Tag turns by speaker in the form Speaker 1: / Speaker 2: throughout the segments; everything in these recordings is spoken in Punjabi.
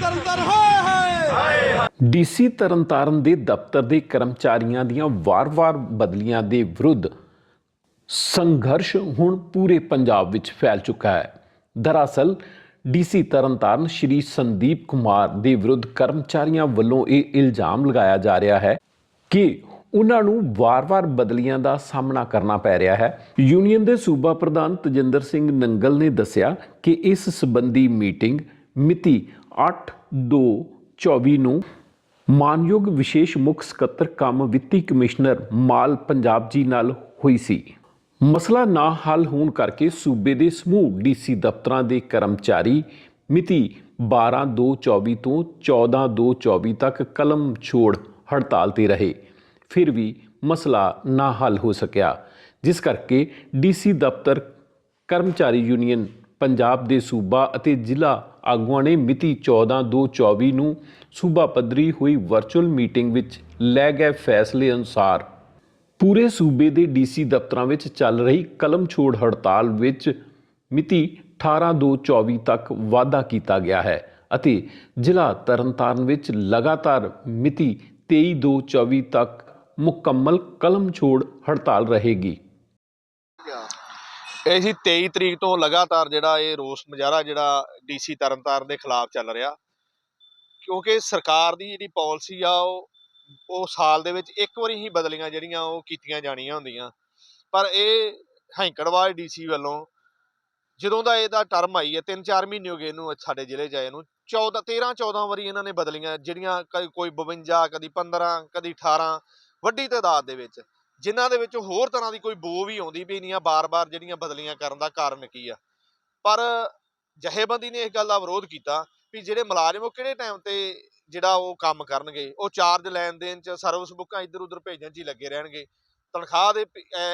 Speaker 1: ਤਰਨਤਾਰਨ, ਹਾਏ ਹਾਏ।
Speaker 2: ਡੀਸੀ ਤਰਨਤਾਰਨ ਦੇ ਦਫ਼ਤਰ ਦੇ ਕਰਮਚਾਰੀਆਂ ਦੀਆਂ ਵਾਰ-ਵਾਰ ਬਦਲੀਆਂ ਦੇ ਵਿਰੁੱਧ ਸੰਘਰਸ਼ ਹੁਣ ਪੂਰੇ ਪੰਜਾਬ ਵਿੱਚ ਫੈਲ ਚੁੱਕਾ ਹੈ। ਦਰਅਸਲ, ਡੀਸੀ ਤਰਨਤਾਰਨ ਸ਼੍ਰੀ ਸੰਦੀਪ ਕੁਮਾਰ ਦੇ ਵਿਰੁੱਧ ਕਰਮਚਾਰੀਆਂ ਵੱਲੋਂ ਇਹ ਇਲਜ਼ਾਮ ਲਗਾਇਆ ਜਾ ਰਿਹਾ ਹੈ ਕਿ ਉਹਨਾਂ ਨੂੰ ਵਾਰ-ਵਾਰ ਬਦਲੀਆਂ ਦਾ ਸਾਹਮਣਾ ਕਰਨਾ ਪੈ ਰਿਹਾ ਹੈ। ਯੂਨੀਅਨ ਦੇ ਸੂਬਾ ਪ੍ਰਧਾਨ ਤਜਿੰਦਰ ਸਿੰਘ ਨੰਗਲ ਨੇ ਦੱਸਿਆ ਕਿ ਇਸ ਸੰਬੰਧੀ ਮੀਟਿੰਗ ਮਿਤੀ 8/2/24 ਨੂੰ ਮਾਨਯੋਗ ਵਿਸ਼ੇਸ਼ ਮੁੱਖ ਸਕੱਤਰ ਕੰਮ ਵਿੱਤੀ ਕਮਿਸ਼ਨਰ ਮਾਲ ਪੰਜਾਬ ਜੀ ਨਾਲ ਹੋਈ ਸੀ। ਮਸਲਾ ਨਾ ਹੱਲ ਹੋਣ ਕਰਕੇ ਸੂਬੇ ਦੇ ਸਮੂਹ ਡੀਸੀ ਦਫ਼ਤਰਾਂ ਦੇ ਕਰਮਚਾਰੀ ਮਿਤੀ 12/2/24 ਤੋਂ 14/2/24 ਤੱਕ ਕਲਮ ਛੋੜ ਹੜਤਾਲ ਤੇ ਰਹੇ। ਫਿਰ ਵੀ ਮਸਲਾ ਨਾ ਹੱਲ ਹੋ ਸਕਿਆ, ਜਿਸ ਕਰਕੇ ਡੀਸੀ ਦਫ਼ਤਰ ਕਰਮਚਾਰੀ ਯੂਨੀਅਨ ਪੰਜਾਬ ਦੇ ਸੂਬਾ ਅਤੇ ਜ਼ਿਲ੍ਹਾ ਆਗੂਆਂ ਨੇ ਮਿਤੀ 14/2/24 ਨੂੰ ਸੂਬਾ ਪੱਧਰੀ ਹੋਈ ਵਰਚੁਅਲ ਮੀਟਿੰਗ ਵਿੱਚ ਲੈ ਗਏ ਫੈਸਲੇ ਅਨੁਸਾਰ। ਪੂਰੇ ਸੂਬੇ ਦੇ ਡੀਸੀ ਦਫ਼ਤਰਾਂ ਵਿੱਚ ਚੱਲ ਰਹੀ ਕਲਮ ਛੋੜ ਹੜਤਾਲ ਵਿੱਚ ਮਿਤੀ 18/2/24 ਤੱਕ ਵਾਧਾ ਕੀਤਾ ਗਿਆ ਹੈ ਅਤੇ ਜ਼ਿਲ੍ਹਾ ਤਰਨਤਾਰਨ ਵਿੱਚ ਲਗਾਤਾਰ ਮਿਤੀ 23/2/24 ਤੱਕ ਮੁਕੰਮਲ ਕਲਮ ਛੋੜ ਹੜਤਾਲ ਰਹੇਗੀ।
Speaker 3: ਇਹ ਸੀ 23 ਤਰੀਕ ਤੋਂ ਲਗਾਤਾਰ ਜਿਹੜਾ ਇਹ ਰੋਸ ਮੁਜ਼ਾਹਰਾ ਜਿਹੜਾ ਡੀਸੀ ਤਰਨਤਾਰਨ ਦੇ ਖਿਲਾਫ ਚੱਲ ਰਿਹਾ। ਕਿਉਂਕਿ ਸਰਕਾਰ ਦੀ ਜਿਹੜੀ ਪਾਲਿਸੀ ਆ, ਉਹ ਉਹ ਸਾਲ ਦੇ ਵਿੱਚ ਇੱਕ ਵਾਰੀ ਹੀ ਬਦਲੀਆਂ ਜਿਹੜੀਆਂ ਉਹ ਕੀਤੀਆਂ ਜਾਣੀਆਂ ਹੁੰਦੀਆਂ। ਪਰ ਇਹ ਹੈਂਕੜਵਾਲ ਡੀਸੀ ਵੱਲੋਂ ਜਦੋਂ ਦਾ ਇਹਦਾ ਟਰਮ ਆਈ ਹੈ 3-4 ਮਹੀਨੇ ਹੋ ਗਏ ਇਹਨੂੰ ਸਾਡੇ ਜ਼ਿਲ੍ਹੇ 'ਚ ਆਏ ਨੂੰ 14 13 14 ਵਾਰੀ ਇਹਨਾਂ ਨੇ ਬਦਲੀਆਂ, ਜਿਹੜੀਆਂ ਕ- ਕੋਈ 52 ਕਦੀ 15 ਕਦੀ 18 ਵੱਡੀ ਤਾਦਾਦ ਦੇ ਵਿੱਚ। ਜਿਨ੍ਹਾਂ ਦੇ ਵਿੱਚ ਹੋਰ ਤਰ੍ਹਾਂ ਦੀ ਕੋਈ ਬੋ ਵੀ ਆਉਂਦੀ ਵੀ ਨਹੀਂ ਆ, ਬਾਰ-ਬਾਰ ਜਿਹੜੀਆਂ ਬਦਲੀਆਂ ਕਰਨ ਦਾ ਕਾਰਨ ਕੀ ਆ। ਪਰ ਜਹੇਬੰਦੀ ਨੇ ਇਸ ਗੱਲ ਦਾ ਵਿਰੋਧ ਕੀਤਾ ਵੀ ਜਿਹੜੇ ਮੁਲਾਜ਼ਮ ਉਹ ਕਿਹੜੇ ਟਾਈਮ ਤੇ ਜਿਹੜਾ ਉਹ ਕੰਮ ਕਰਨਗੇ? ਉਹ ਚਾਰਜ ਲੈਣ ਦੇਣ ਚ ਸਰਵਿਸ ਬੁੱਕਾਂ ਇੱਧਰ ਉੱਧਰ ਭੇਜਣ ਚ ਹੀ ਲੱਗੇ ਰਹਿਣਗੇ। ਤਨਖਾਹ ਦੇ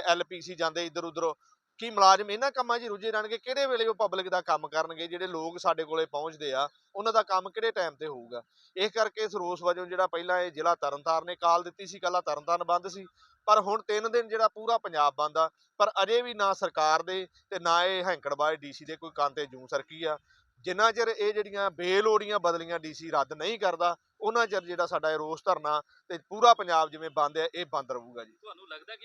Speaker 3: ਐਲਪੀਸੀ ਜਾਂਦੇ ਇੱਧਰ ਉੱਧਰ ਕਿ ਮੁਲਾਜ਼ਮ ਇਹਨਾਂ ਕੰਮਾਂ 'ਚ ਰੁੱਝੇ ਰਹਿਣਗੇ, ਕਿਹੜੇ ਵੇਲੇ ਉਹ ਪਬਲਿਕ ਦਾ ਕੰਮ ਕਰਨਗੇ, ਜਿਹੜੇ ਲੋਕ ਸਾਡੇ ਕੋਲੇ ਪਹੁੰਚਦੇ ਆ, ਉਹਨਾਂ ਦਾ ਕੰਮ ਕਿਹੜੇ ਟਾਈਮ ਤੇ ਹੋਊਗਾ? ਇਸ ਕਰਕੇ ਇਸ ਰੋਸ ਵਜੋਂ ਜਿਹੜਾ ਪਹਿਲਾਂ ਇਹ ਜ਼ਿਲ੍ਹਾ ਤਰਨਤਾਰਨ ਨੇ ਕਾਲ ਦਿੱਤੀ ਸੀ ਕੱਲਾ ਤਰਨਤਾਰਨ ਬੰਦ ਸੀ, ਪਰ ਹੁਣ ਤਿੰਨ ਦਿਨ ਜਿਹੜਾ ਪੂਰਾ ਪੰਜਾਬ ਬੰਦ ਆ, ਪਰ ਅਜੇ ਵੀ ਨਾ ਸਰਕਾਰ ਦੇ ਤੇ ਨਾ ਇਹ ਹੈਂਕੜਬਾਜ਼ ਡੀਸੀ ਦੇ ਕੋਈ ਕੰਨ ਤੇ ਜੂੰ ਸਰਕੀ ਆ। ਜਿੰਨਾ ਚਿਰ ਇਹ ਜਿਹੜੀਆਂ ਬੇਲੋੜੀਆਂ ਬਦਲੀਆਂ ਡੀਸੀ ਰੱਦ ਨਹੀਂ ਕਰਦਾ, ਉਹਨਾਂ ਚਿਰ ਜਿਹੜਾ ਸਾਡਾ ਇਹ ਰੋਸ ਧਰਨਾ ਤੇ ਪੂਰਾ ਪੰਜਾਬ ਜਿਵੇਂ ਬੰਦ ਹੈ ਇਹ ਬੰਦ ਰਹੂਗਾ ਜੀ।
Speaker 4: ਤੁਹਾਨੂੰ ਲੱਗਦਾ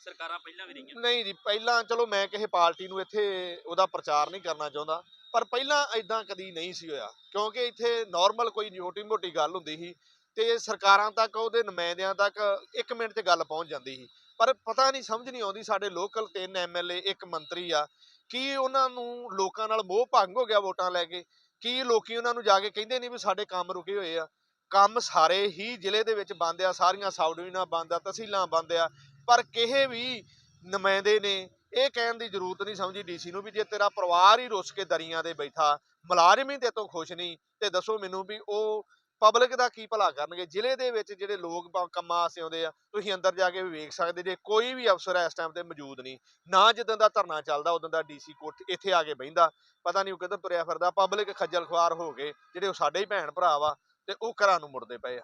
Speaker 4: ਸਰਕਾਰਾਂ ਪਹਿਲਾਂ ਵੀ ਰਹੀਆਂ।
Speaker 3: ਨਹੀਂ ਜੀ, ਪਹਿਲਾਂ ਚਲੋ ਮੈਂ ਕਿਸੇ ਪਾਰਟੀ ਨੂੰ ਇੱਥੇ ਉਹਦਾ ਪ੍ਰਚਾਰ ਨਹੀਂ ਕਰਨਾ ਚਾਹੁੰਦਾ, ਪਰ ਪਹਿਲਾਂ ਐਦਾਂ ਕਦੀ ਨਹੀਂ ਸੀ ਹੋਇਆ। ਕਿਉਂਕਿ ਇੱਥੇ ਨਾਰਮਲ ਕੋਈ ਛੋਟੀ ਮੋਟੀ ਗੱਲ ਹੁੰਦੀ ਸੀ ਤੇ ਸਰਕਾਰਾਂ ਤੱਕ, ਉਹਦੇ ਨੁਮਾਇੰਦਿਆਂ ਤੱਕ 1 ਮਿੰਟ 'ਚ ਗੱਲ ਪਹੁੰਚ ਜਾਂਦੀ ਸੀ। ਪਰ ਪਤਾ ਨਹੀਂ, ਸਮਝ ਨਹੀਂ ਆਉਂਦੀ ਸਾਡੇ ਲੋਕਲ ਤਿੰਨ ਐਮਐਲਏ ਇੱਕ ਮੰਤਰੀ ਆ, ਕੀ ਉਹਨਾਂ ਨੂੰ ਲੋਕਾਂ ਨਾਲ ਮੋਹ ਭੰਗ ਹੋ ਗਿਆ ਵੋਟਾਂ ਲੈ ਕੇ? ਕੀ ਲੋਕੀ ਉਹਨਾਂ ਨੂੰ ਜਾ ਕੇ ਕਹਿੰਦੇ ਨਹੀਂ ਵੀ ਸਾਡੇ ਕੰਮ ਰੁਕੇ ਹੋਏ ਆ? ਕੰਮ ਸਾਰੇ ਹੀ ਜ਼ਿਲ੍ਹੇ ਦੇ ਵਿੱਚ ਬੰਦ ਆ, ਸਾਰੀਆਂ ਸਬ ਡਿਵੀਜ਼ਨਾਂ ਬੰਦ ਆ, ਤਹਿਸੀਲਾਂ ਬੰਦ ਆ ਪਰ ਕਿਸੇ ਵੀ ਨੁਮਾਇੰਦੇ ਨੇ ਇਹ ਕਹਿਣ ਦੀ ਜ਼ਰੂਰਤ ਨਹੀਂ ਸਮਝੀ ਡੀਸੀ ਨੂੰ ਵੀ ਜੇ ਤੇਰਾ ਪਰਿਵਾਰ ਹੀ ਰੁੱਸ ਕੇ ਦਰੀਆਂ ਦੇ ਬੈਠਾ, ਮੁਲਾਜ਼ਮ ਹੀ ਤੇ ਤੋਂ ਖੁਸ਼ ਨਹੀਂ ਤੇ ਦੱਸੋ ਮੈਨੂੰ ਵੀ ਉਹ ਪਬਲਿਕ ਦਾ ਕੀ ਭਲਾ ਕਰਨਗੇ? ਜ਼ਿਲ੍ਹੇ ਦੇ ਵਿੱਚ ਜਿਹੜੇ ਲੋਕ ਕੰਮਾਂ ਆਸੇ ਆਉਂਦੇ ਆ, ਤੁਸੀਂ ਅੰਦਰ ਜਾ ਕੇ ਵੀ ਵੇਖ ਸਕਦੇ ਜੇ ਕੋਈ ਵੀ ਅਫਸਰ ਇਸ ਟਾਈਮ ਤੇ ਮੌਜੂਦ ਨਹੀਂ, ਨਾ ਜਿੱਦਾਂ ਦਾ ਧਰਨਾ ਚੱਲਦਾ, ਉਦੋਂ ਦਾ ਡੀਸੀ ਕੋਠ ਇੱਥੇ ਆ ਕੇ ਬਹਿੰਦਾ, ਪਤਾ ਨਹੀਂ ਉਹ ਕਿੱਧਰ ਤੁਰਿਆ ਫਿਰਦਾ ਪਬਲਿਕ ਖੱਜਲ ਖੁਆਰ ਹੋ ਗਏ ਜਿਹੜੇ ਉਹ ਸਾਡੇ ਹੀ ਭੈਣ ਭਰਾ ਵਾ ਤੇ ਉਹ ਘਰਾਂ ਨੂੰ ਮੁੜਦੇ ਪਏ ਆ।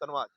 Speaker 3: ਧੰਨਵਾਦ।